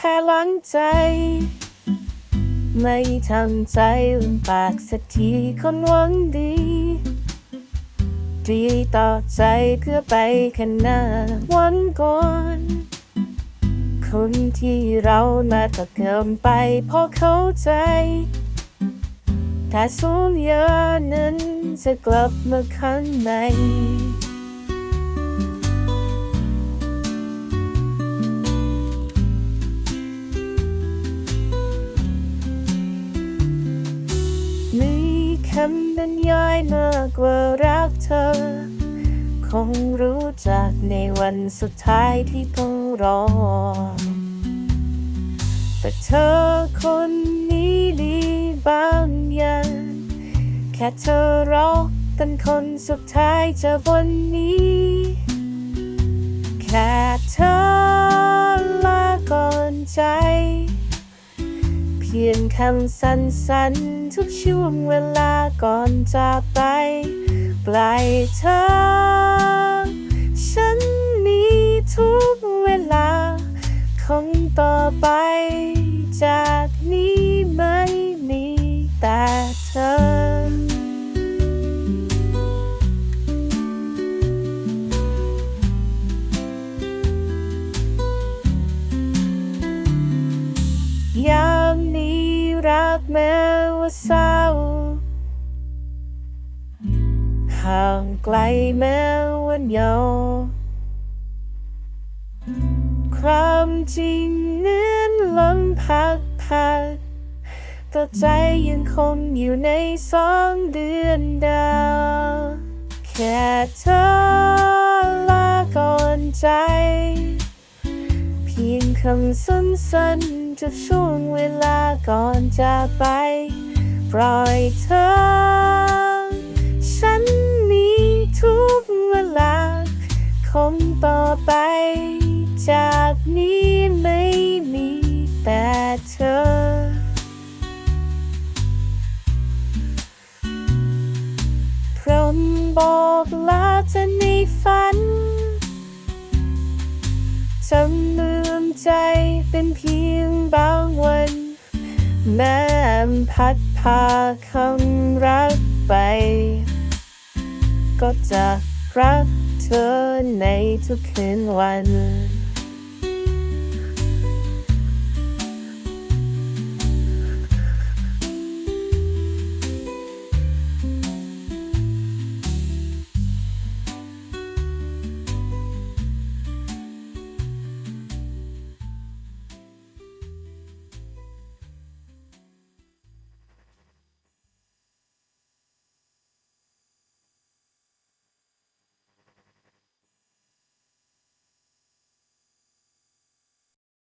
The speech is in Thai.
แพ้หลังใจ ไม่ทำใจลำบากสักทีคนหวังดี ดีต่อใจเพื่อไปข้างหน้าวันก่อนคนที่เรามาต่อเกินไปพอเข้าใจถ้าสูญญานั้นจะกลับมาข้างในำบรรยายมากกว่ารักเธอ คงรู้จักในวันสุดท้ายที่ต้องรอ แต่เธอคนนี้ดีบางอย่าง แค่เธอรอเป็นคนสุดท้ายจะวันนี้ แค่เธอลาก่อนใจ พียงคำสั้นๆ ทุกช่วงเวลาก่อนจากไป ปลายเธอฉันมีทุกเวลา คงต่อไป จากนี้ไม่มีแต่เธอยา รักแม้ว่าเศร้า ห่างไกลแม้วันเยาวความจริงเหมือนลมพัดพัดแต่ใจยังคงอยู่ในสองเดือนดาวแค่เธอลาก่อนใจ เพียงคำสั้นๆ จะช่วงเวลาก่อนจากไป ปล่อยเธอ ฉันมีทุกเวลาคงต่อไป จากนี้ไม่มีแต่เธอพรหมบอกลาเธอในฝันจำเมืองใจ เป็นเพียงบางวัน แม้พัดพาคำรักไป ก็จะรักเธอในทุกคืนวัน